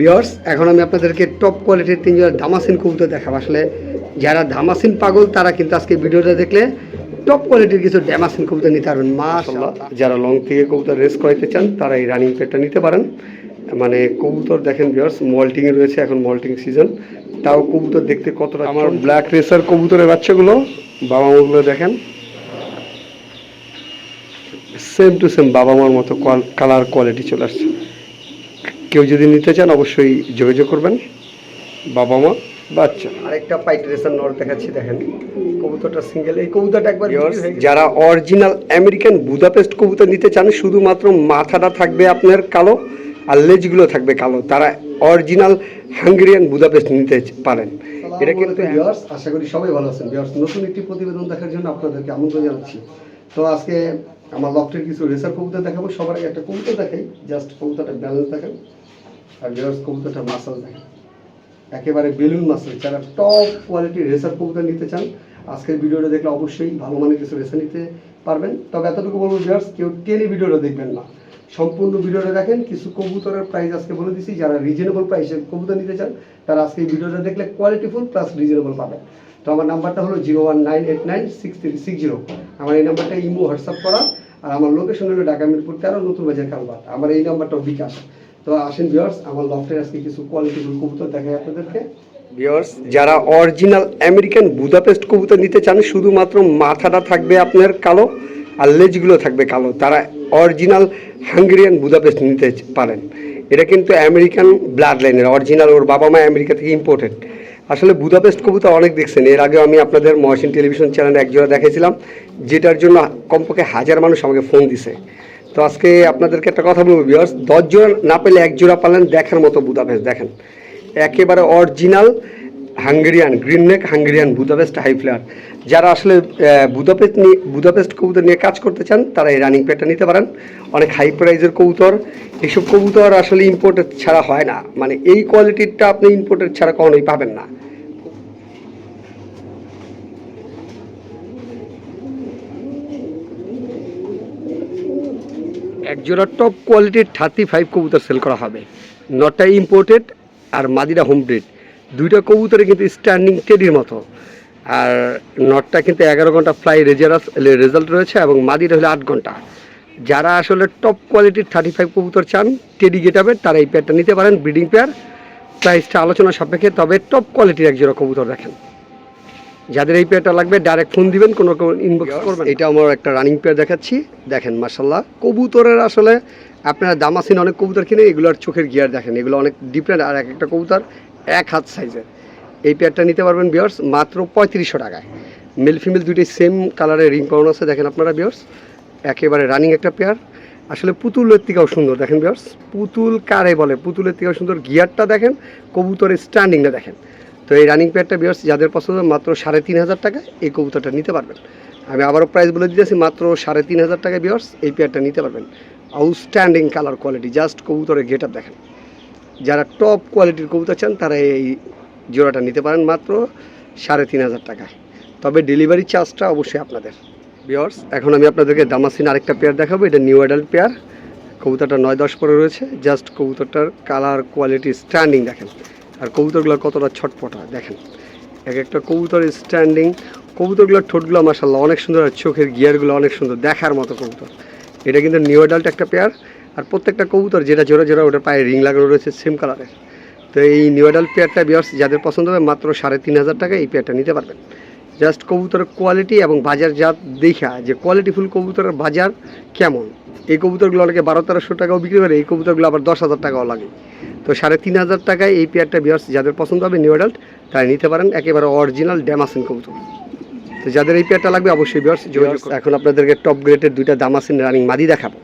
বিয়ার্স এখন আমি আপনাদেরকে টপ কোয়ালিটির তিনজন ধামাসিন কবুতর দেখাবো। আসলে যারা ধামাসিন পাগল তারা কিন্তু আজকে ভিডিওটা দেখলে টপ কোয়ালিটির কিছু ড্যামাসিন কবুতর নিতে পারবেন। মাশাআল্লাহ। যারা লং থেকে কবুতর রেস করাইতে চান তারা এই রানিং পেটটা নিতে পারেন। মানে কবুতর দেখেন বিয়ার্স মল্টিং এ রয়েছে এখন মল্টিং সিজন তাও কবুতর দেখতে কতটা আমার ব্ল্যাক রেসার কবুতরের বাচ্চাগুলো বাবা মাগুলো দেখেন। সেম টু সেম বাবা মার মতো কালার কোয়ালিটি চলে আসছে। কেউ যদি নিতে চান অবশ্যই যোগাযোগ করবেন বাবা মা বাচ্চা আরেকটা পাইট রেসার নর দেখাচ্ছি দেখেন। কবুতরটা সিঙ্গেল এই কবুতরটা একবার যারা অরিজিনাল আমেরিকান বুদাপেস্ট কবুতর নিতে চান শুধুমাত্র মাথাটা থাকবে আপনার কালো আর লেজগুলো থাকবে কালো। তারা অরিজিনাল হাঙ্গেরিয়ান বুদাপেস্ট নিতে পারেন। এটা কিন্তু আশা করি সবাই ভালো আছেন। ভিউয়ার্স নতুন একটি প্রতিবেদন দেখার জন্য আপনাদেরকে আমন্ত্রণ জানাচ্ছি। তো আজকে আমার লফটের কিছু রেসার কবুতর দেখাবো। সবার আগে একটা কবুতর দেখাই। জাস্ট কবুতরটা ব্যালেন্স দেখেন। আর ভিউয়ার্স কবুতরটা মাসাল দেখেন একেবারে বেলুন মাসেল। যারা টপ কোয়ালিটির রেসার কবুতর নিতে চান, আজকের ভিডিওটা দেখলে অবশ্যই ভালো মানের কিছু রেসার নিতে পারবেন। তবে এতটুকু বলব ভিউয়ার্স কেউ টেনে ভিডিওটা দেখবেন না। সম্পূর্ণ ভিডিওটা দেখেন, কিছু কবুতরের প্রাইস আজকে বলে দিছি। যারা রিজনেবল প্রাইসে কবুতর নিতে চান, তারা আজকে ভিডিওটা দেখলে কোয়ালিটিফুল প্লাস রিজনেবল পাবেন। তো আমার নাম্বারটা হলো zero one nine eight nine six three six zero আমার এই নাম্বারটা ইমো, হোয়াটসঅ্যাপ করা। আর আমার লোকেশন হলো ঢাকা মিরপুর তেরো, নতুন বাজার কালবাট। আমার এই নাম্বারটাও বিকাশ। তো আসেন ভিউয়ার্স আমার লফটের আজকে কিছু কবুতর দেখাই আপনাদেরকে। ভিউয়ার্স যারা অরিজিনাল আমেরিকান বুদাপেস্ট কবুতর নিতে চান, শুধুমাত্র মাথাটা থাকবে আপনার কালো আর লেজগুলো থাকবে কালো। তারা অরিজিনাল হাঙ্গেরিয়ান বুদাপেস্ট নিতে পারেন। এটা কিন্তু আমেরিকান ব্লাড লাইনের অরিজিনাল ওর বাবা মা আমেরিকা থেকে ইম্পোর্টেড আসলে বুদাপেস্ট কবুতর অনেক দেখছেন। এর আগে আমি আপনাদের মহসিন টেলিভিশন চ্যানেলে একজোড়া দেখেছিলাম যেটার জন্য কমপক্ষে হাজার মানুষ আমাকে ফোন দিছে। তো আজকে আপনাদেরকে একটা কথা বলব বিয়ার্স দশ জোড়া না পেলে এক জোড়া পালেন দেখার মতো বুদাপেস্ট, দেখেন। একেবারে original Hungarian green neck Hungarian Budapest high flyer যারা আসলে বুদাপেস্ট নিয়ে, বুদাপেস্ট কবুতর নিয়ে কাজ করতে চান, তারা এই রানিং পেটটা নিতে পারেন। অনেক হাই প্রাইজের কবুতর। এইসব কবুতর আসলে ইম্পোর্টেড ছাড়া হয় না। মানে এই কোয়ালিটিটা আপনি ইম্পোর্টেড ছাড়া কখনোই পাবেন না। একজোড়া টপ কোয়ালিটির থার্টি ফাইভ কবুতর সেল করা হবে। নটটা ইম্পোর্টেড আর মাদিরা হোম ব্রিড দুইটা কবুতরে কিন্তু স্ট্যান্ডিং টেডির মতো। আর নটটা কিন্তু এগারো ঘণ্টা ফ্লাই রেজাল্ট রেজাল্ট রয়েছে এবং মাদিরা হলে আট ঘণ্টা। যারা আসলে টপ কোয়ালিটির থার্টি ফাইভ কবুতর চান টেডি গেটাবে তারা এই পেয়ারটা নিতে পারেন ব্রিডিং পেয়ার প্রাইসটা আলোচনা সাপেক্ষে, তবে টপ কোয়ালিটির একজোড়া কবুতর দেখেন। যাদের এই পেয়ারটা লাগবে ডাইরেক্ট ফোন দিবেন কোনো ইনবক্স করবেন এটা আমার একটা রানিং পেয়ার দেখাচ্ছি। দেখেন মার্শাল্লাহ কবুতরের আসলে আপনারা দামাসিন অনেক কবুতর কিনে এগুলোর চোখের গিয়ার দেখেন এগুলো অনেক ডিফারেন্ট আর এক একটা কবুতর এক হাত সাইজের এই পেয়ারটা নিতে পারবেন বিয়ার্স মাত্র পঁয়ত্রিশশো টাকায়। মেল ফিমেল দুইটাই সেম কালারের রিং পাউন আছে দেখেন আপনারা বিয়ার্স একেবারে রানিং একটা পেয়ার আসলে পুতুলের থেকেও সুন্দর দেখেন বিয়ার্স পুতুল কারে বলে? পুতুলের থেকেও সুন্দর গিয়ারটা দেখেন কবুতরের স্ট্যান্ডিংটা দেখেন। তো এই রানিং পেয়ারটা বিয়ার্স যাদের পছন্দ, মাত্র সাড়ে তিন হাজার টাকা এই কবুতরটা নিতে পারবেন। আমি আবারও প্রাইস বলে দিতেছি, মাত্র সাড়ে তিন হাজার টাকা বিয়ার্স এই পেয়ারটা নিতে পারবেন। আউটস্ট্যান্ডিং কালার কোয়ালিটি জাস্ট কবুতরের গেট আপ দেখেন। যারা টপ কোয়ালিটির কবুতর চান, তারা এই জোড়াটা নিতে পারেন মাত্র সাড়ে তিন হাজার টাকায়। তবে ডেলিভারি চার্জটা অবশ্যই আপনাদের। বিয়ার্স এখন আমি আপনাদেরকে দামাসিন আরেকটা পেয়ার দেখাবো, এটা নিউ অ্যাডাল্ট পেয়ার কবুতরটা নয় দশ পরে রয়েছে জাস্ট কবুতরটার কালার কোয়ালিটি স্ট্যান্ডিং দেখেন। আর কবুতরগুলো কতটা ছটপটা, দেখেন। এক একটা কবুতরের স্ট্যান্ডিং কবুতরগুলোর ঠোঁটগুলো মাসাল্লাহ অনেক সুন্দর আর চোখের গিয়ারগুলো অনেক সুন্দর, দেখার মতো কবুতর। এটা কিন্তু নিউ অ্যাডাল্ট একটা পেয়ার আর প্রত্যেকটা কবুতর যেটা জোড়া জোড়া ওটার পায়ে রিং লাগানো রয়েছে সেম কালারের তো এই নিউ অ্যাডাল্ট পেয়ারটা বিয়ার্স যাদের পছন্দ হবে মাত্র সাড়ে তিন হাজার টাকা এই পেয়ারটা নিতে পারবেন। জাস্ট কবুতরের কোয়ালিটি এবং বাজার জাত দেখা, যে কোয়ালিটিফুল কবুতরের বাজার কেমন। এই কবুতরগুলো অনেকে বারো তেরোশো টাকাও বিক্রি করে, এই কবুতরগুলো আবার দশ হাজার টাকাও লাগে। তো সাড়ে তিন হাজার টাকায় এই পেয়ারটা বিয়ার্স যাদের পছন্দ হবে নিউ অ্যাডাল্ট তারা নিতে পারেন একেবারে অরিজিনাল ড্যামাসিন কবুতর। তো যাদের এই পেয়ারটা লাগবে অবশ্যই বিয়ার্স যোগাযোগ এখন আপনাদেরকে টপ গ্রেডের দুইটা দামাসিন রানিং মাদি দেখাবো।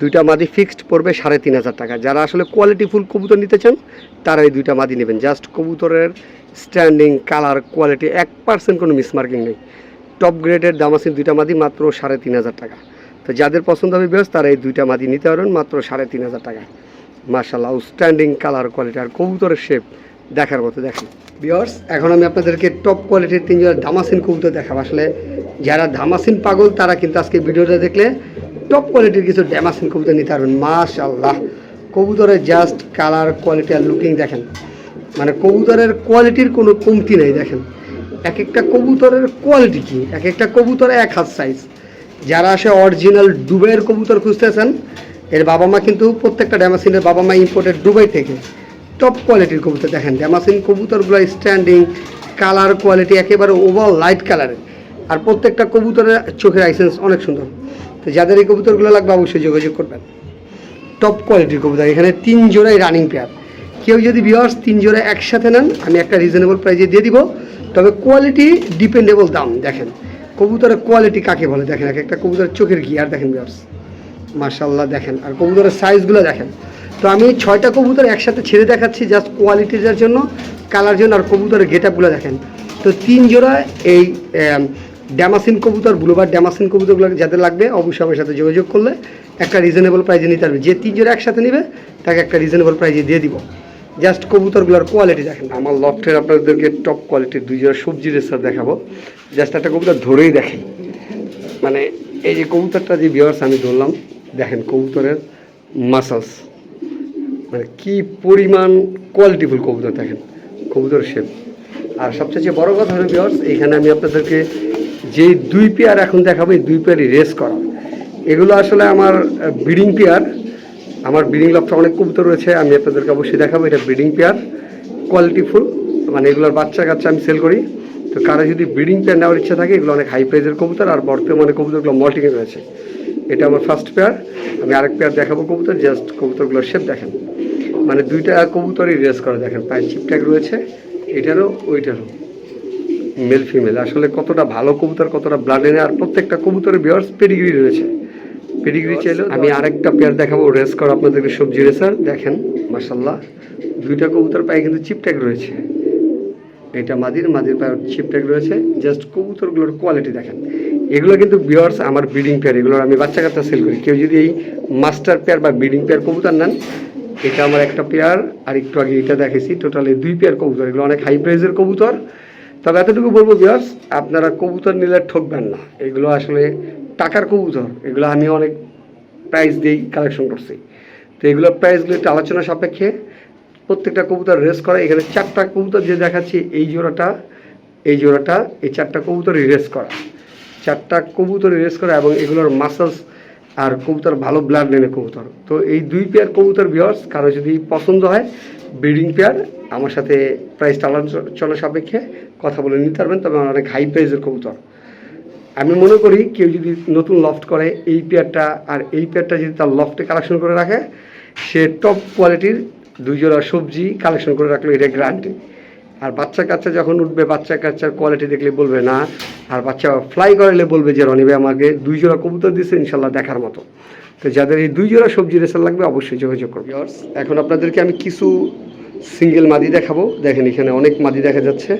দুইটা মাদি ফিক্সড পড়বে সাড়ে তিন হাজার টাকা। যারা আসলে কোয়ালিটি ফুল কবুতর নিতে চান তারা এই দুইটা মাদি নেবেন। জাস্ট কবুতরের স্ট্যান্ডিং কালার কোয়ালিটি এক পার্সেন্ট কোনো মিসমার্কিং নেই। টপ গ্রেডের দামাসিন দুইটা মাদি মাত্র সাড়ে তিন হাজার টাকা। তো যাদের পছন্দ হবে বেশ তারা এই দুইটা মাদি নিতে পারবেন মাত্র সাড়ে তিন হাজার টাকা। মার্শাল আউটস্ট্যান্ডিং কালার কোয়ালিটি আর কবুতরের শেপ দেখার মতো, দেখেন। বিয়ার্স এখন আমি আপনাদেরকে টপ কোয়ালিটির তিনজন ধামাসিন কবুতর দেখাবো। আসলে যারা ধামাসিন পাগল, তারা কিন্তু আজকে ভিডিওটা দেখলে টপ কোয়ালিটির কিছু ড্যামাসিন কবুতর নিতে পারবেন। মাশাল্লাহ কবুতরের জাস্ট কালার কোয়ালিটি আর লুকিং দেখেন। মানে কবুতরের কোয়ালিটির কোনো কমতি নেই, দেখেন। এক একটা কবুতরের কোয়ালিটি কি? এক একটা কবুতরে এক হাত সাইজ যারা আসে অরিজিনাল ডুবের কবুতর খুঁজতেছেন এর বাবা মা কিন্তু প্রত্যেকটা ড্যামাসিনের বাবা মা ইম্পোর্টেড দুবাই থেকে। টপ কোয়ালিটির কবুতর দেখেন। ড্যামাসিন কবুতরগুলো স্ট্যান্ডিং কালার কোয়ালিটি একেবারে ওভার লাইট কালারের আর প্রত্যেকটা কবুতরের চোখের আইসেন্স অনেক সুন্দর। তো যাদের এই কবুতরগুলো লাগবে অবশ্যই যোগাযোগ করবেন। টপ কোয়ালিটির কবুতর, এখানে তিন জোড়াই রানিং পেয়ার কেউ যদি ভিওয়ার্স তিন জোড়া একসাথে নেন, আমি একটা রিজনেবল প্রাইজে দিয়ে দিব। তবে কোয়ালিটি ডিপেন্ডেবল দাম, দেখেন। কবুতরের কোয়ালিটি কাকে বলে? দেখেন, এক একটা কবুতরের চোখের গিয়ার দেখেন ভিওয়ার্স মার্শাল্লাহ দেখেন। আর কবুতরের সাইজগুলো দেখেন। তো আমি ছয়টা কবুতর একসাথে ছেড়ে দেখাচ্ছি জাস্ট কোয়ালিটিটার জন্য কালার জন্য আর কবুতরের গেট আপগুলো দেখেন। তো তিন জোড়া এই ড্যামাসিন কবুতর ব্লুবার ড্যামাসিন কবুতরগুলো যাদের লাগবে, অবশ্যই আমার সাথে যোগাযোগ করলে একটা রিজনেবল প্রাইজে নিতে পারবে। যে তিন জোড়া একসাথে নেবে, তাকে একটা রিজনেবল প্রাইজে দিয়ে দিব। জাস্ট কবুতরগুলোর কোয়ালিটি দেখেন। আমার লফটের আপনাদেরকে টপ কোয়ালিটির দুই জোড়া সবজি রেসার দেখাবো। জাস্ট একটা কবুতর ধরেই দেখেন। মানে এই যে কবুতরটা যে বিয়ার্স আমি ধরলাম দেখেন কবুতরের মাসালস মানে কী পরিমাণ কোয়ালিটিফুল কবুতর, দেখেন। কবুতর শেপ আর সবচেয়ে বড় কথা হলো বিয়ার্স এইখানে আমি আপনাদেরকে যে দুই পেয়ার এখন দেখাবো, এই দুই পেয়ারই রেস করা। এগুলো আসলে আমার ব্রিডিং পেয়ার আমার ব্রিডিং লফটা অনেক কবুতর রয়েছে, আমি আপনাদেরকে অবশ্যই দেখাবো, এটা ব্রিডিং পেয়ার কোয়ালিটিফুল মানে এগুলোর বাচ্চা কাচ্চা আমি সেল করি। তো কারও যদি ব্রিডিং পেয়ার নেওয়ার ইচ্ছা থাকে, এগুলো অনেক হাই প্রাইজের কবুতর, আর বর্তমানে কবুতরগুলো মল্টিংয়ে রয়েছে। এটা আমার ফার্স্ট পেয়ার আমি আরেক পেয়ার দেখাবো কবুতর জাস্ট কবুতরগুলোর শেপ দেখেন। মানে দুইটা কবুতরই রেস করে দেখেন পায়ের চিপট্যাগ রয়েছে এটারও ওইটারও। মেল ফিমেল আসলে কতটা ভালো কবুতর কতটা ব্লাড এনে আর প্রত্যেকটা কবুতরের বিয়ার্স পেডিগ্রি রয়েছে। পেডিগ্রি চাইলেও আমি আরেকটা পেয়ার দেখাবো রেস করা আপনাদেরকে সবজি রেসার দেখেন মাসাল্লাহ দুইটা কবুতর পায়ে কিন্তু চিপট্যাগ রয়েছে। এটা মাদির মাদির পায়ে চিপট্যাগ রয়েছে। জাস্ট কবুতরগুলোর কোয়ালিটি দেখেন। এগুলো কিন্তু বিয়ার্স আমার ব্রিডিং পেয়ার এগুলো আমি বাচ্চা কাচ্চা সেল করি। কেউ যদি এই মাস্টার পেয়ার বা ব্রিডিং পেয়ার কবুতর নেন, এটা আমার একটা পেয়ার আর একটু আগে এটা দেখেছি টোটালি দুই পেয়ার কবুতর। এগুলো অনেক হাই প্রাইজের কবুতর। তবে এতটুকু বলব বিয়ার্স আপনারা কবুতর নিলে ঠকবেন না। এগুলো আসলে টাকার কবুতর। এগুলো আমি অনেক প্রাইস দিয়েই কালেকশন করছি। তো এগুলোর প্রাইসগুলো একটু আলোচনা সাপেক্ষে। প্রত্যেকটা কবুতর রেস করে। এখানে চারটা কবুতর যে দেখাচ্ছি, এই জোড়াটা এই জোড়াটা, এই চারটা কবুতরই রেস করা। চারটা কবুতর রেস করা এবং এগুলোর মাসলস আর কবুতর ভালো ব্লাড নেনে কবুতর। তো এই দুই পেয়ার কবুতর বিয়ার্স কারও যদি পছন্দ হয় ব্রিডিং পেয়ার আমার সাথে প্রাইসটা আলোচনা সাপেক্ষে, কথা বলে নিতে পারবেন, তবে অনেক হাই প্রাইসের কবুতর। আমি মনে করি কেউ যদি নতুন লফট করে, এই পেয়ারটা আর এই পেয়ারটা যদি তার লফটে কালেকশন করে রাখে, সে টপ কোয়ালিটির দুই জোড়া সবজি কালেকশন করে রাখল এটা গ্যারান্টি আর বাচ্চা কাচ্চা যখন উঠবে বাচ্চা কাচ্চার কোয়ালিটি দেখলে বলবে না আর বাচ্চা ফ্লাই করালে বলবে যে রনি ভাই আমাকে দুই জোড়া কবুতর দিচ্ছে ইনশাল্লাহ দেখার মতো। তো যাদের এই দুই জোড়া সবজি রেসার লাগবে অবশ্যই যোগাযোগ করবে। এখন আপনাদেরকে আমি কিছু সিঙ্গেল মাদি দেখাবো। দেখেন এখানে অনেক মাদি দেখা যাচ্ছে।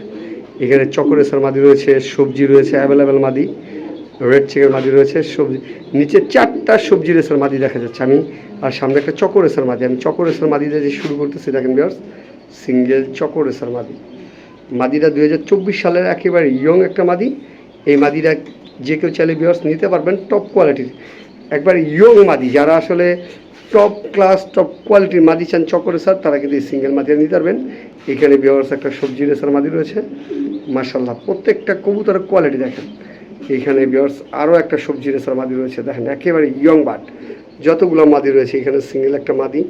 এখানে চকরেসার মাদি রয়েছে সবজি রয়েছে অ্যাভেলেবেল মাদি। রেড চিকেন মাদি রয়েছে, সবজি, নিচে চারটা সবজি রেসার মাদি দেখা যাচ্ছে। আমি, আর সামনে একটা চকরেসার মাদি আমি চকরেসার মাদি দিয়ে যে শুরু করতেছি, দেখেন বিয়ার্স সিঙ্গেল চকরেসার মাদি মাদিটা দুই হাজার চব্বিশ সালের একেবারে ইয়ং একটা মাদি এই মাদিটা যে কেউ চাইলে বিয়ার্স নিতে পারবেন টপ কোয়ালিটির একবার ইয়ং মাদি যারা আসলে টপ ক্লাস টপ কোয়ালিটির মাদি চান চকরেসার তারা কিন্তু এই সিঙ্গেল মাদিটা নিতে পারবেন। এখানে বিয়ার্স একটা সবজি রেসার মাদি রয়েছে। মার্শাল্লাহ প্রত্যেকটা কবুতরের কোয়ালিটি দেখেন। এখানে বিয়ার্স আরও একটা সবজি রেসার মাদি রয়েছে। দেখেন, একেবারে ইয়ং বাট যতগুলো মাদি রয়েছে, এখানে সিঙ্গেল একটা মাদি।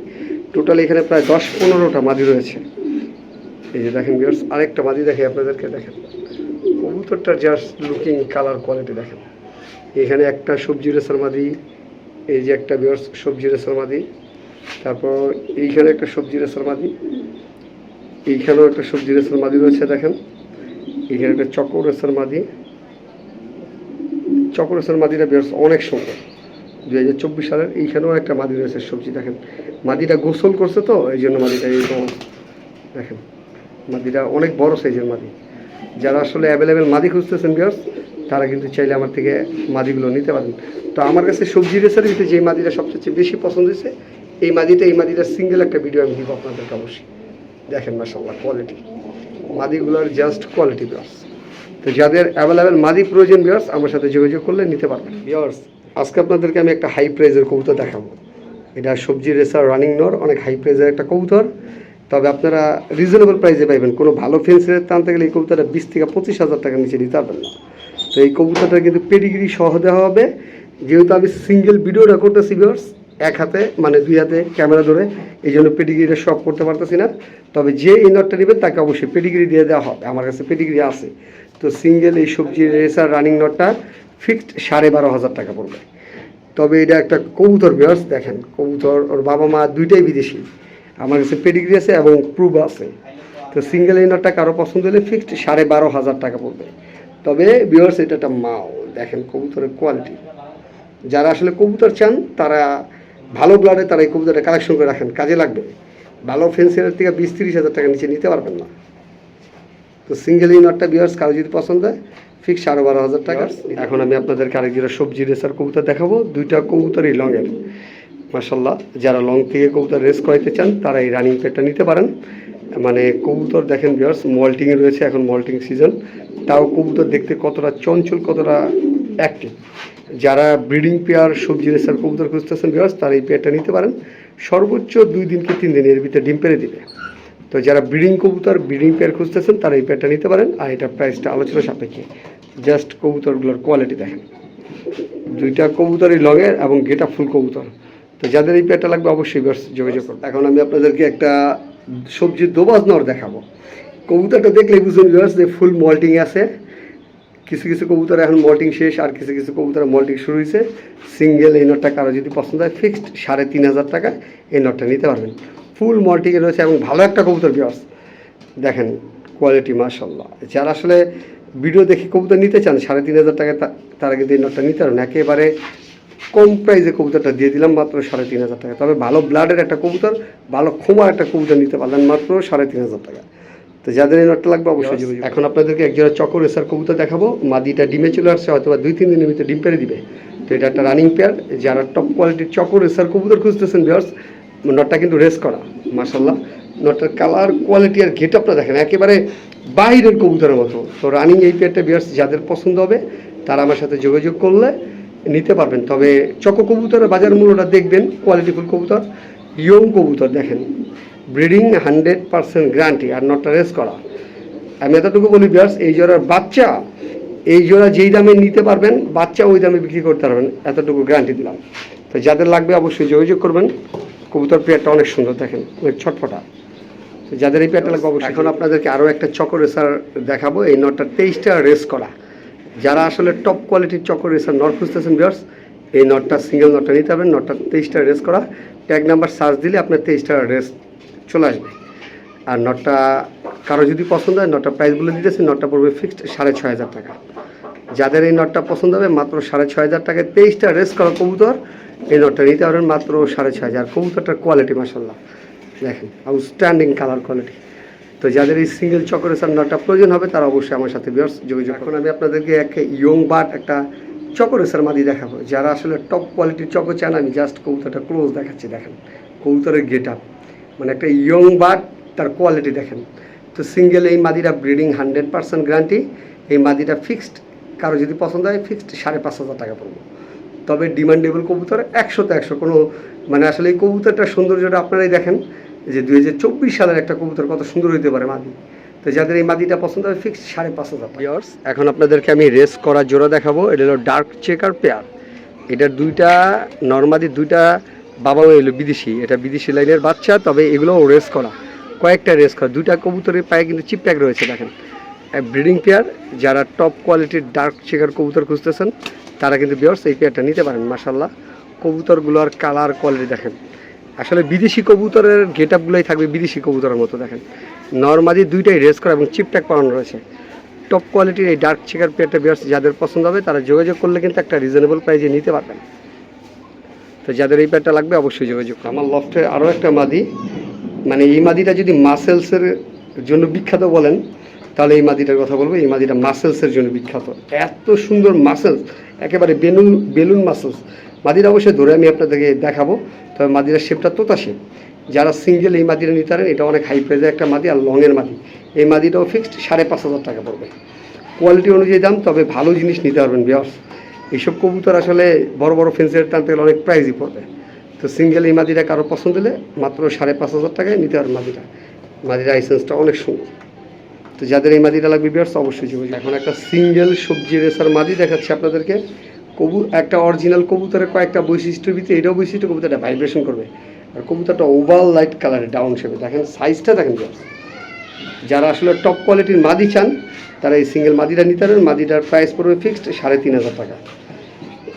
টোটাল এখানে প্রায় দশ পনেরোটা মাদি রয়েছে। এই যে দেখেন বিয়ার্স আরেকটা মাদি দেখে আপনাদেরকে, দেখেন। কবুতরটার জাস্ট লুকিং কালার কোয়ালিটি দেখেন। এখানে একটা সবজি রেসার মাদি, এই যে একটা বিয়ার্স সবজি রেসার মাদি। তারপর এইখানে একটা সবজি রেসার মাদি। এইখানেও একটা সবজি রেসার মাদি রয়েছে, দেখেন। এখানে একটা চকর রেসার মাদি। চকর রেসার মাদিটা বেশ অনেক সুন্দর। দুই হাজার চব্বিশ সালের এইখানেও একটা মাদি রয়েছে সবজি, দেখেন। মাদিটা গোসল করছে তো, এই জন্য মাদিটা এইরকম দেখেন মাদিটা অনেক বড় সাইজের মাদি। যারা আসলে অ্যাভেলেবেল মাদি খুঁজতেছেন বিয়ার্স তারা কিন্তু চাইলে আমার থেকে মাদিগুলো নিতে পারেন। তো আমার কাছে সবজি রেসার ভিতরে যে মাদিটা সবচেয়ে বেশি পছন্দ হয়েছে, এই মাদিটা, এই মাদিটার সিঙ্গেল একটা ভিডিও আমি দিব আপনাদেরকে অবশ্যই। দেখেন মাসাল্লাহ কোয়ালিটি মাদিগুলোর জাস্ট কোয়ালিটি বিয়ার্স তো যাদের অ্যাভেলেবেল মাদি প্রয়োজন বিয়ার্স আমার সাথে যোগাযোগ করলে নিতে পারবেন। বিয়ার্স আজকে আপনাদেরকে আমি একটা হাই প্রাইজের কবুতর দেখাবো। এটা সবজি রেসার রানিং নর, অনেক হাই প্রাইজের একটা কবুতর। তবে আপনারা রিজনেবল প্রাইসে পাইবেন। কোনো ভালো ফেন্সের টানতে গেলে এই কবুতরটা বিশ থেকে পঁচিশ হাজার টাকার নিচে দিতে পারবেন না। তো এই কবুতরটা কিন্তু পেডিগ্রি সহ দেওয়া হবে। যেহেতু আমি সিঙ্গেল ভিডিওটা করতেছি ভিউয়ার্স এক হাতে মানে দুই হাতে ক্যামেরা ধরে, এই জন্য পেডিগ্রিটা শখ করতে পারতেছি না। তবে যে এই নটটা নেবেন, তাকে অবশ্যই পেডিগ্রি দিয়ে দেওয়া হবে। আমার কাছে পেডিগ্রি আছে। তো সিঙ্গেল এই সবজি রেসার রানিং নটটা ফিক্সড সাড়ে বারো হাজার টাকা পড়বে। তবে এটা একটা কবুতর ভিউয়ার্স দেখেন, কবুতর, ওর বাবা মা দুইটাই বিদেশি। আমার কাছে পেডিগ্রি আছে এবং প্রুভ আছে। তো সিঙ্গেল এই নটটা কারও পছন্দ হলে ফিক্সড সাড়ে বারো হাজার টাকা পড়বে। তবে ভিউয়ার্স এটা একটা মাও দেখেন, কবুতরের কোয়ালিটি যারা আসলে কবুতর চান, তারা ভালো ব্লাডে তারা এই কবুতরটা কালেকশন করে রাখেন। কাজে লাগবে। ভালো ফেন্সিয়ার থেকে বিশ তিরিশ হাজার টাকা নিচে নিতে পারবেন না। তো সিঙ্গেল এই নটটা বিয়ার্স কারও যদি পছন্দ হয় ফিক্স সাড়ে বারো হাজার টাকা। এখন আমি আপনাদেরকে আরেক জোড়া সবজি রেসার কবুতর দেখাবো দুইটা কবুতরই লংয়ের মাসাল্লাহ যারা লং থেকে কবুতর রেস করাইতে চান তারা এই রানিং পেটটা নিতে পারেন। মানে কবুতর দেখেন বিয়ার্স মল্টিংয়ে রয়েছে এখন মল্টিং সিজন তাও কবুতর দেখতে কতটা চঞ্চল কতটা অ্যাক্টিভ যারা ব্রিডিং পেয়ার সবজি রেসার কবুতর খুঁজতেছেন বিয়ার্স তারা এই পেয়ারটা নিতে পারেন। সর্বোচ্চ দুই দিন কি তিন দিন এর ভিতরে ডিম পেরে দিবে। তো যারা ব্রিডিং কবুতর, ব্রিডিং পেয়ার খুঁজতেছেন, তারা এই পেয়ারটা নিতে পারেন। আর এটা প্রাইসটা আলোচনা সাপেক্ষে। জাস্ট কবুতরগুলোর কোয়ালিটি দেখেন। দুইটা কবুতরই লগের এবং গেটা ফুল কবুতর। তো যাদের এই পেয়ারটা লাগবে, অবশ্যই যোগাযোগ করুন। এখন আমি আপনাদেরকে একটা সবজির দোবাজ নর দেখাবো। কবুতরটা দেখলে বুঝুন যে ফুল মল্টিং আছে। কিছু কিছু কবুতর এখন মল্টিং শেষ, আর কিছু কিছু কবুতর মল্টিং শুরু হয়েছে। সিঙ্গেল এই নটটা কারও যদি পছন্দ হয় ফিক্সড সাড়ে তিন হাজার টাকা এই নটটা নিতে পারবেন। ফুল মল্টিংয়ে রয়েছে এবং ভালো একটা কবুতর ভিউয়ার্স দেখেন কোয়ালিটি মাশাল্লাহ যারা আসলে ভিডিও দেখে কবুতর নিতে চান সাড়ে তিন হাজার টাকা তারা কিন্তু এই নটটা নিতে পারেন। একেবারে কম প্রাইসে কবুতরটা দিয়ে দিলাম মাত্র সাড়ে তিন হাজার টাকা। তবে ভালো ব্লাডের একটা কবুতর ভালো খোমার একটা কবুতর নিতে পারলেন মাত্র সাড়ে তিন হাজার টাকা। তো যাদের এই নটটা লাগবে অবশ্যই এখন আপনাদেরকে এক জোড়া চকর রেসার কবুতর দেখাবো। মাদিটা ডিমে চলে আসছে হয়তো বা দুই তিন দিনের ভিতরে ডিম পেরে দিবে। তো এটা একটা রানিং পেয়ার যারা টপ কোয়ালিটির চকর রেসার কবুতর খুঁজতেছেন বিয়ার্স নটটা কিন্তু রেস করা মার্শাল্লাহ নটটার কালার কোয়ালিটি আর গেট আপটা দেখেন, একেবারে বাইরের কবুতরের মতো। তো রানিং এই পেয়ারটা বিয়ার্স যাদের পছন্দ হবে, তারা আমার সাথে যোগাযোগ করলে নিতে পারবেন। তবে চকো কবুতরের বাজার মূল্যটা দেখবেন কোয়ালিটিফুল কবুতর ইয়ং কবুতর দেখেন। ব্রিডিং হান্ড্রেড পার্সেন্ট গ্যারান্টি আর নটটা রেস করা। আমি এতটুকু বলি বিয়ার্স এই জোড়ার বাচ্চা, এই জোড়া যেই দামে নিতে পারবেন, বাচ্চা ওই দামে বিক্রি করতে পারবেন। এতটুকু গ্যারান্টি দিলাম। তো যাদের লাগবে অবশ্যই যোগাযোগ করবেন। কবুতর পেয়ারটা অনেক সুন্দর দেখেন অনেক ছটফটা। যাদের এই পেয়ারটা লাগবে অবশ্যই এখন আপনাদেরকে আরও একটা চকর রেসার দেখাবো এই নটটা তেইশটা রেস করা। যারা আসলে টপ কোয়ালিটির চকর রেসার নট খুঁজতেছেন বিয়ার্স এই নটটা সিঙ্গেল নটটা নিতে পারবেন নটটা তেইশটা রেস করা। ট্যাগ নাম্বার সার্চ দিলে আপনার তেইশটা রেস চলে আসবে। আর নটটা কারও যদি পছন্দ হয় নটটা প্রাইস বলে দিতেছি নটটা পড়বে ফিক্সড সাড়ে ছয় হাজার টাকা। যাদের এই নটটা পছন্দ হবে মাত্র সাড়ে ছয় হাজার টাকায় তেইশটা রেস করা কবুতর। এই নটটা নিতে পারবেন মাত্র সাড়ে ছয় হাজার। কবুতরটার কোয়ালিটি মাসাল্লাহ দেখেন আউটস্ট্যান্ডিং কালার কোয়ালিটি তো যাদের এই সিঙ্গেল চকরেসার নটটা প্রয়োজন হবে, তারা অবশ্যই আমার সাথে বিয়ার্স যোগাযোগ এখন আমি আপনাদেরকে এক ইয়ং বাট একটা চকরেসার মাদি দেখাবো। যারা আসলে টপ কোয়ালিটির চকো চান আমি জাস্ট কবুতরটা ক্লোজ দেখাচ্ছি, দেখেন। কবুতরের গেট আপ মানে একটা ইয়ং বাট তার কোয়ালিটি দেখেন। তো সিঙ্গেল এই মাদিটা ব্রিডিং হান্ড্রেড পার্সেন্ট গ্যারান্টি এই মাদিটা ফিক্সড কারও যদি পছন্দ হয় ফিক্সড সাড়ে পাঁচ হাজার টাকা পড়বে। তবে ডিমান্ডেবল কবুতর একশো একশোতে একশো। কোনো মানে আসলে এই কবুতরটার সৌন্দর্যটা আপনারাই দেখেন যে দুই হাজার চব্বিশ সালের একটা কবুতর কত সুন্দর হইতে পারে মাদি। তো যাদের এই মাদিটা পছন্দ হবে ফিক্সড সাড়ে পাঁচ হাজার এখন আপনাদেরকে আমি রেস করা জোড়া দেখাবো। এটা হলো ডার্ক চেকার পেয়ার এটার দুইটা নর্মাদি দুইটা বাবা এলো বিদেশি। এটা বিদেশি লাইনের বাচ্চা, তবে এগুলো রেস করা। কয়েকটা রেস করা। দুইটা কবুতরের পায়ে কিন্তু চিপ ট্যাগ রয়েছে, দেখেন। ব্রিডিং পেয়ার, যারা টপ কোয়ালিটির ডার্ক চেকার কবুতর খুঁজতেছেন, তারা কিন্তু বিয়ার্স এই পেয়ারটা নিতে পারেন মাসাল্লাহ কবুতরগুলোর কালার কোয়ালিটি দেখেন। আসলে বিদেশি কবুতরের গেট আপগুলোই থাকবে বিদেশি কবুতরের মতো, দেখেন। নর্মালি দুইটাই রেস করা এবং চিপট্যাক পাওয়ানো রয়েছে। টপ কোয়ালিটির এই ডার্ক চেকার পেয়ারটা বিয়ার্স যাদের পছন্দ হবে, তারা যোগাযোগ করলে কিন্তু একটা রিজনেবল প্রাইজে নিতে পারবেন। তো যাদের এই পেয়ারটা লাগবে, অবশ্যই যোগাযোগ। আমার লফটে আরও একটা মাদি। মানে এই মাদিটা যদি মাসেলসের জন্য বিখ্যাত বলেন তাহলে এই মাদিটার কথা বলব, এই মাদিটা মাসেলসের জন্য বিখ্যাত। এত সুন্দর মাসেলস একেবারে বেলুন বেলুন মাসেলস মাদিটা অবশ্যই ধরে আমি আপনাদেরকে দেখাবো, তবে মাদিটার শেপটা তোতা শেপ যারা সিঙ্গেল এই মাদিটা নিতে পারেন, এটা অনেক হাই প্রাইজের একটা মাদি আর লংয়ের মাদি। এই মাদিটাও ফিক্সড সাড়ে পাঁচ হাজার টাকা পড়বে। কোয়ালিটি অনুযায়ী দাম, তবে ভালো জিনিস নিতে পারবেন বিয়ার্স এইসব কবুতর আসলে বড় বড় ফেন্সের টানতে গেলে অনেক প্রাইজই পড়বে। তো সিঙ্গেল এই মাদিটা কারও পছন্দ হলে মাত্র সাড়ে পাঁচ হাজার টাকায় নিতে পারবেন মাদিটা। মাদির লাইসেন্সটা অনেক সুন্দর। তো যাদের এই মাদিটা লাগবে বিয়ার্স অবশ্যই যোগাযোগ এখন একটা সিঙ্গেল সবজি রেসার মাদি দেখাচ্ছি আপনাদেরকে। কবু, একটা অরিজিনাল কবুতরের কয়েকটা বৈশিষ্ট্যের ভিতরে এটাও বৈশিষ্ট্য, কবুতরটা ভাইব্রেশন করবে। আর কবুতরটা ওভার লাইট কালারে ডাউন শেপে দেখেন সাইজটা দেখেন বিয়ার্স যারা আসলে টপ কোয়ালিটির মাদি চান, তারা এই সিঙ্গেল মাদিটা নিতে পারেন। মাদিটার প্রাইস পড়বে ফিক্সড সাড়ে তিন হাজার টাকা।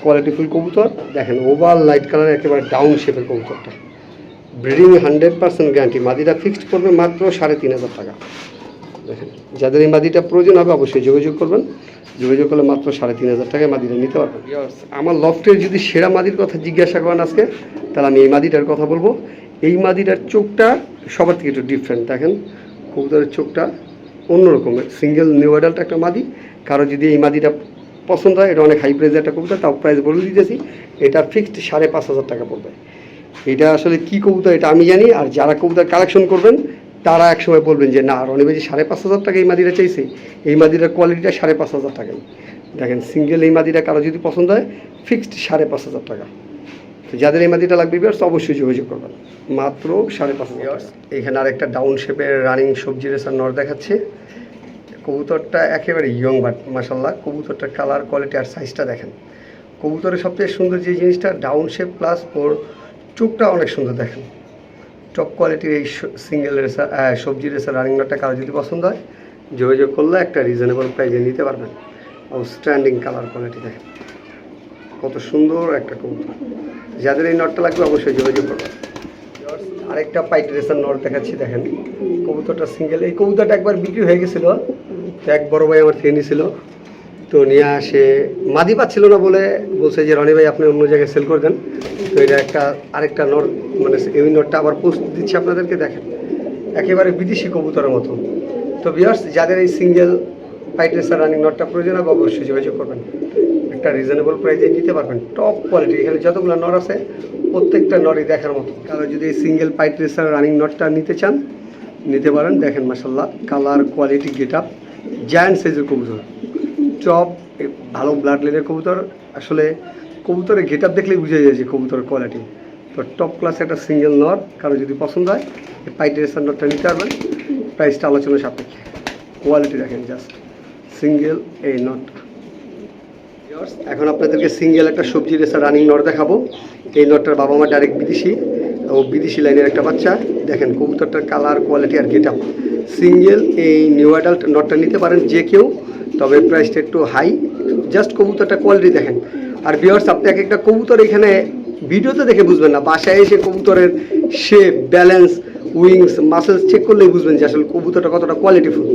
কোয়ালিটিফুল কবুতর। দেখেন ওভার লাইট কালার একেবারে ডাউন শেপের কবুতরটা। ব্রিডিং হান্ড্রেড পার্সেন্ট গ্যারান্টি মাদিটা ফিক্সড করবে মাত্র সাড়ে তিন হাজার টাকা। দেখেন যাদের এই মাদিটা প্রয়োজন হবে অবশ্যই যোগাযোগ করবেন। যোগাযোগ করলে মাত্র সাড়ে তিন হাজার টাকায় মাদিটা নিতে পারবেন। আমার লফটের যদি সেরা মাদির কথা জিজ্ঞাসা করেন আজকে তাহলে আমি এই মাদিটার কথা বলব। এই মাদিটার চোখটা সবার থেকে একটু ডিফারেন্ট দেখেন কবুতরের চোখটা অন্যরকম। সিঙ্গেল নিউ অ্যাডাল্ট একটা মাদি। কারও যদি এই মাদিটা পছন্দ হয় এটা অনেক হাই প্রাইসের একটা কবুতর তাও প্রাইস বলে দিতেছি। এটা ফিক্সড সাড়ে পাঁচ হাজার টাকা পড়বে। এটা আসলে কি কবুতর এটা আমি জানি। আর যারা কবুতর কালেকশন করবেন তারা একসময় বলবেন যে না রনি ভাই সাড়ে পাঁচ হাজার টাকা এই মাদিটা চাইছে। এই মাদিটার কোয়ালিটিটা সাড়ে পাঁচ হাজার টাকাই। দেখেন সিঙ্গেল এই মাদিটা কারও যদি পছন্দ হয় ফিক্সড সাড়ে পাঁচ হাজার টাকা। তো যাদের এই মাদিটা লাগবে বিয়ার্স অবশ্যই যোগাযোগ করবেন। মাত্র সাড়ে পাঁচ হাজার এখানে আরেকটা ডাউন শেপের রানিং সবজি রেসার নর দেখাচ্ছে। কবুতরটা একেবারে ইয়ং বাট মাসাল্লাহ কবুতরটার কালার কোয়ালিটি আর সাইজটা দেখেন। কবুতরের সবচেয়ে সুন্দর যে জিনিসটা ডাউন শেপ প্লাস ওর চোখটা অনেক সুন্দর দেখেন। টপ কোয়ালিটির এই সিঙ্গেল রেসার সবজি রেসার রানিং নটটা কারও যদি পছন্দ হয়, যোগাযোগ করলে একটা রিজনেবল প্রাইজে নিতে পারবেন। আউটস্ট্যান্ডিং কালার কোয়ালিটি দেখেন। কত সুন্দর একটা কবুতর। যাদের এই নটটা লাগবে অবশ্যই যোগাযোগ করবেন। আরেকটা পাইট রেসার নট দেখাচ্ছি, দেখেন। কবুতরটা সিঙ্গেল এই কবুতরটা একবার বিক্রি হয়ে গেছিল। এক বড় ভাই আমার থেকে নিয়েছিল তো নিয়ে আসে। মাদি পাচ্ছিল না বলে বলছে যে, রনি ভাই, আপনি অন্য জায়গায় সেল করে দেন। তো এটা একটা, আরেকটা নট মানে এই নটটা আবার পোস্ট দিচ্ছে আপনাদেরকে, দেখেন। একেবারে বিদেশি কবুতরের মতো। তো বিয়ার্স যাদের এই সিঙ্গেল পাইট রেসার রানিং নটটা প্রয়োজন হবে, অবশ্যই যোগাযোগ করবেন। একটা রিজনেবল প্রাইসে নিতে পারবেন। টপ কোয়ালিটি এখানে যতগুলো নট আছে, প্রত্যেকটা নটই দেখার মতো। কারও যদি এই সিঙ্গেল পাইট রেসার রানিং নটটা নিতে চান, নিতে পারেন। দেখেন মাসাল্লাহ colour quality get up giant সাইজের কবুতর। টপ ভালো ব্লাড লাইনের কবুতর, আসলে কবুতরের গেট আপ দেখলেই বুঝে যায় যে কবুতরের কোয়ালিটি তো টপ ক্লাস একটা সিঙ্গেল নট কারও যদি পছন্দ হয়, এই পাইট রেসার নটটা নিতে পারবেন। প্রাইসটা আলোচনা সাপেক্ষে। কোয়ালিটি দেখেন জাস্ট সিঙ্গেল এই নট এখন আপনাদেরকে সিঙ্গেল একটা সবজি রেসা রানিং নট দেখাবো। এই নটটার বাবা মা ডাইরেক্ট বিদেশি ও বিদেশি লাইনের একটা বাচ্চা। দেখেন কবুতরটার কালার কোয়ালিটি আর গেট আপ সিঙ্গেল এই নিউ অ্যাডাল্ট নটটা নিতে পারেন যে কেউ। তবে প্রাইসটা একটু হাই জাস্ট কবুতরটা কোয়ালিটি দেখেন। আর বিয়ার্স আপনি এক একটা কবুতর এখানে ভিডিওতে দেখে বুঝবেন না। বাসায় এসে কবুতরের shape balance wings muscles check করলেই বুঝবেন যে আসলে কবুতরটা কতটা কোয়ালিটিফুল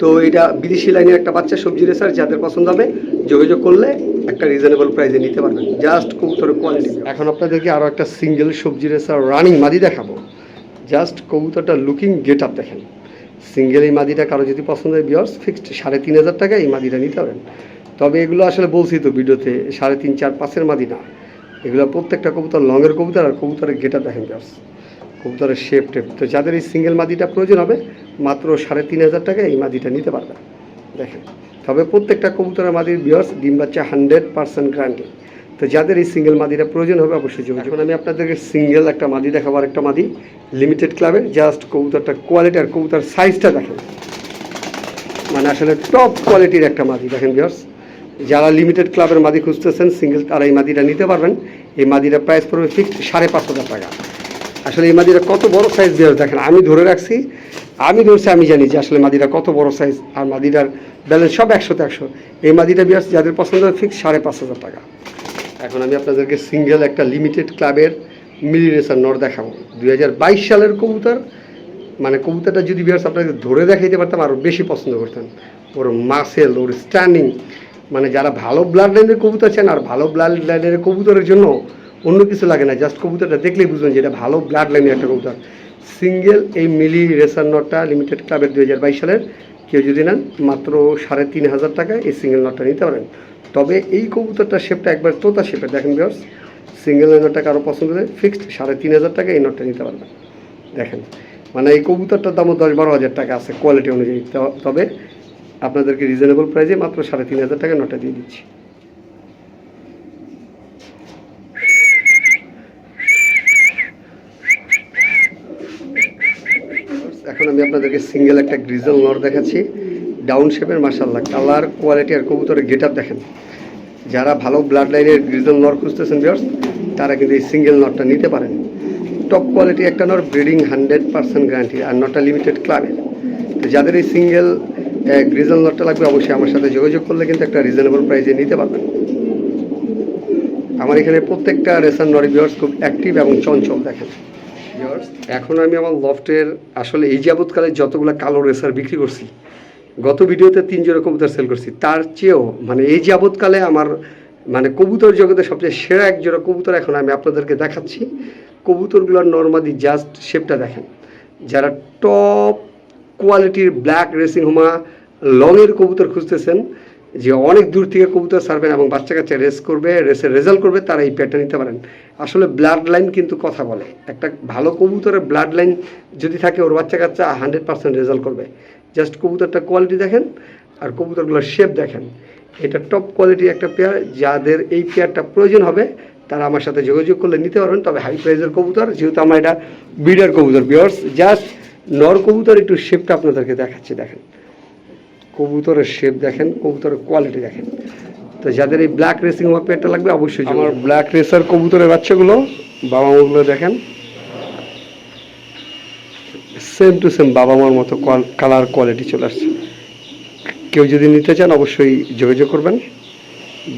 তো এটা বিদেশি লাইনের একটা বাচ্চা সবজি রেসার যাদের পছন্দ হবে, যোগাযোগ করলে একটা রিজনেবল প্রাইসে নিতে পারবেন। জাস্ট কবুতরের কোয়ালিটি এখন আপনাদেরকে আরও একটা সিঙ্গেল সবজি রেসার রানিং মাদি দেখাবো। জাস্ট কবুতরটা লুকিং গেট আপ দেখেন। সিঙ্গেল এই মাদিটা কারও যদি পছন্দ হয় বিয়ার্স ফিক্সড সাড়ে তিন হাজার টাকা এই মাদিটা নিতে পারেন। তবে এগুলো আসলে বলছি তো ভিডিওতে, সাড়ে তিন, চার, পাঁচের মাদি না। এগুলো প্রত্যেকটা কবুতর লংয়ের কবুতর আর কবুতরের গেট দেখেন বিয়ার্স কবুতরের শেপ টেপ তো যাদের এই সিঙ্গেল মাদিটা প্রয়োজন হবে, মাত্র সাড়ে তিন হাজার টাকা এই মাদিটা নিতে পারবেন। দেখেন। তবে প্রত্যেকটা কবুতরের মাদির বিয়ার্স ডিম বাচ্চা হান্ড্রেড পার্সেন্ট গ্যারান্টি তো যাদের এই সিঙ্গেল মাদিটা প্রয়োজন হবে অবশ্যই যোগাযোগ এখন আমি আপনাদেরকে সিঙ্গেল একটা মাদি দেখাবো আর একটা মাদি লিমিটেড ক্লাবে জাস্ট কবুতরটা কোয়ালিটি আর কবুতর সাইজটা দেখেন। মানে আসলে টপ কোয়ালিটির একটা মাদি, দেখেন বিয়ার্স যারা লিমিটেড ক্লাবের মাদি খুঁজতেছেন সিঙ্গেল তারা এই মাদিটা নিতে পারবেন। এই মাদিটার প্রাইস পড়বে ফিক্সড সাড়ে পাঁচ হাজার টাকা। আসলে এই মাদিটা কত বড় সাইজ বিয়ার্স দেখেন, আমি ধরে রাখছি, আমি ধরছি, আমি জানি যে আসলে মাদিটা কত বড় সাইজ আর মাদিটার ব্যালেন্স সব একশোতে একশো। এই মাদিটা বিয়ার্স যাদের পছন্দ হয় ফিক্স সাড়ে পাঁচ হাজার টাকা। এখন আমি আপনাদেরকে সিঙ্গেল একটা লিমিটেড ক্লাবের মিলি রেসার নর দেখাবো। দুই হাজার বাইশ সালের কবুতর মানে কবুতরটা যদি বিয়ার্স আপনাকে ধরে দেখাইতে পারতাম আরও বেশি পছন্দ করতেন। ওর মাসেল ওর স্ট্যান্ডিং মানে যারা ভালো ব্লাড লাইনের কবুতর চান আর ভালো ব্লাড লাইনের কবুতরের জন্য অন্য কিছু লাগে না জাস্ট কবুতরটা দেখলেই বুঝবেন যে এটা ভালো ব্লাড লাইনের একটা কবুতর। সিঙ্গেল এই মিলি রেসার নটটা লিমিটেড ক্লাবের দুই হাজার বাইশ সালের, কেউ যদি নেন মাত্র সাড়ে তিন হাজার টাকায় এই সিঙ্গেল নটটা নিতে পারেন। তবে এই কবুতরটা শেপটা একবার তোতা শেপে দেখেন বিয়ার্স সিঙ্গেল এই আরও পছন্দ করে ফিক্সড সাড়ে তিন হাজার টাকা এই নটটা নিতে পারবেন। দেখেন মানে এই কবুতরটার দামও দশ বারো হাজার টাকা আছে কোয়ালিটি অনুযায়ী। তবে আপনাদেরকে রিজনেবল প্রাইসে মাত্র সাড়ে তিন হাজার টাকা নটটা দিয়ে দিচ্ছি। এখন আমি আপনাদেরকে সিঙ্গেল একটা গ্রিজল নট দেখাচ্ছি। ডাউন শেপের মার্শাল্লাহ কালার কোয়ালিটি আর কবুতরের গেট আপ দেখেন। যারা ভালো ব্লাড লাইনের গ্রিজেল নর খুঁজতেছেন বিয়ার্স তারা কিন্তু এই সিঙ্গেল নটটা নিতে পারেন। টপ কোয়ালিটি একটা নর ব্রিডিং হান্ড্রেড পার্সেন্ট গ্যারান্টি আর নটটা লিমিটেড ক্লাবের তো যাদের এই সিঙ্গেল গ্রিজেল নটটা লাগবে, অবশ্যই আমার সাথে যোগাযোগ করলে কিন্তু একটা রিজনেবল প্রাইসে নিতে পারবেন। আমার এখানে প্রত্যেকটা রেসার নরি ভিউয়ার্স খুব অ্যাক্টিভ এবং চঞ্চল দেখেন। এখন আমি আমার লফটের আসলে এই যাবৎকালে যতগুলো কালো রেসার বিক্রি করছি গত ভিডিওতে তিন জোড়া কবুতর সেল করছি। তার চেয়েও মানে এই যাবৎকালে আমার মানে কবুতর জগতে সবচেয়ে সেরা এক জোড়া কবুতর এখন আমি আপনাদেরকে দেখাচ্ছি। কবুতরগুলোর নর্মাদি জাস্ট শেপটা দেখেন। যারা টপ কোয়ালিটির ব্ল্যাক রেসিং হোমা লংয়ের কবুতর খুঁজতেছেন, যে অনেক দূর থেকে কবুতর সারবেন এবং বাচ্চা কাচ্চা রেস করবে রেসের রেজাল্ট করবে, তারা এই প্যাটটা নিতে পারেন। আসলে ব্লাড লাইন কিন্তু কথা বলে। একটা ভালো কবুতরের ব্লাড লাইন যদি থাকে, ওর বাচ্চা কাচ্চা হান্ড্রেড পার্সেন্ট রেজাল্ট করবে। জাস্ট কবুতরটা কোয়ালিটি দেখেন আর কবুতরগুলোর শেপ দেখেন। এটা টপ কোয়ালিটির একটা পেয়ার যাদের এই পেয়ারটা প্রয়োজন হবে তারা আমার সাথে যোগাযোগ করলে নিতে পারবেন। তবে হাই প্রাইজের কবুতর যেহেতু আমার এটা বিডার কবুতর বিয়ার্স জাস্ট নর কবুতর একটু শেপটা আপনাদেরকে দেখাচ্ছি দেখেন। কবুতরের শেপ দেখেন কবুতরের কোয়ালিটি দেখেন। তো যাদের এই ব্ল্যাক রেসিং হওয়া পেয়ারটা লাগবে অবশ্যই আমার ব্ল্যাক রেসার কবুতরের বাচ্চাগুলো বাবা মাগুলো দেখেন। সেম টু সেম বাবা মার মতো কালার কোয়ালিটি চলে আসছে। কেউ যদি নিতে চান অবশ্যই যোগাযোগ করবেন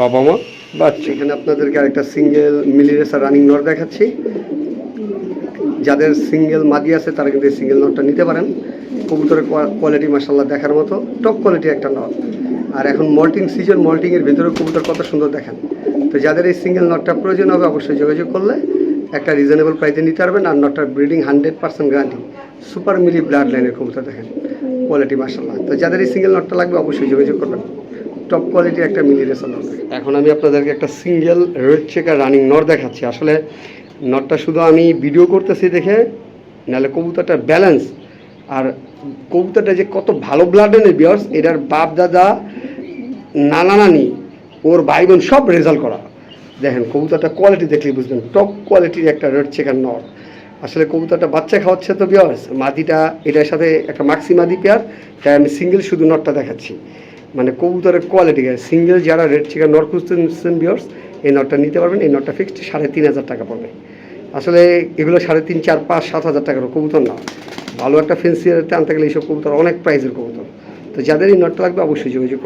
বাবা মা বাচ্চা এখানে আপনাদেরকে আরেকটা সিঙ্গেল মিলি রেসার রানিং নট দেখাচ্ছি। যাদের সিঙ্গেল মাদি আছে, তারা কিন্তু এই সিঙ্গেল নটটা নিতে পারেন। কবুতরের কোয়ালিটি মাসাল্লাহ দেখার মতো টপ কোয়ালিটি একটা নট আর এখন মল্টিং সিজন মল্টিংয়ের ভিতরে কবুতর কত সুন্দর দেখেন। তো যাদের এই সিঙ্গেল নটটা প্রয়োজন হবে, অবশ্যই যোগাযোগ করলে একটা রিজনেবল প্রাইসে নিতে পারবেন। আর নটটার breeding hundred percent guarantee super মিলি ব্লাড লাইনের কবুতর দেখেন। কোয়ালিটি মাসাল্লাহ তো যাদের এই সিঙ্গেল নটটা লাগবে, অবশ্যই যোগাযোগ করবেন। টপ কোয়ালিটির একটা মিলি রেসার নট এখন আমি আপনাদেরকে একটা সিঙ্গেল রেড চেকার রানিং নট দেখাচ্ছি। আসলে নটটা শুধু আমি ভিডিও করতেছি দেখে, নাহলে কবুতরটার ব্যালেন্স আর কবুতরটা যে কত ভালো ব্লাডের বিয়ার্স এটার বাপ দাদা, নানা নানি, ওর ভাই বোন সব রেজাল্ট করা। দেখেন, কবুতরটা কোয়ালিটি দেখলেই বুঝবেন। টপ কোয়ালিটির একটা রেড চেকার নট আসলে কবুতরটা বাচ্চা খাওয়াচ্ছে তো বিয়ার্স মাদিটা, এটার সাথে একটা মাক্সি মাদি পেয়ার তাই আমি সিঙ্গেল শুধু নটটা দেখাচ্ছি। মানে কবুতরের কোয়ালিটি সিঙ্গেল যারা রেড চিকেন নট খুঁজতেছেন বিয়ার্স এই নটটা নিতে পারবেন, এই নটটা ফিক্সড সাড়ে তিন হাজার টাকা পড়বে। আসলে এগুলো সাড়ে তিন, চার, পাঁচ, সাত হাজার টাকার কবুতর না। ভালো একটা ফেন্সিয়ারতে আনতে গেলে এইসব কবুতর অনেক প্রাইজের কবুতর। তো যাদের এই নটটা লাগবে অবশ্যই যোগাযোগ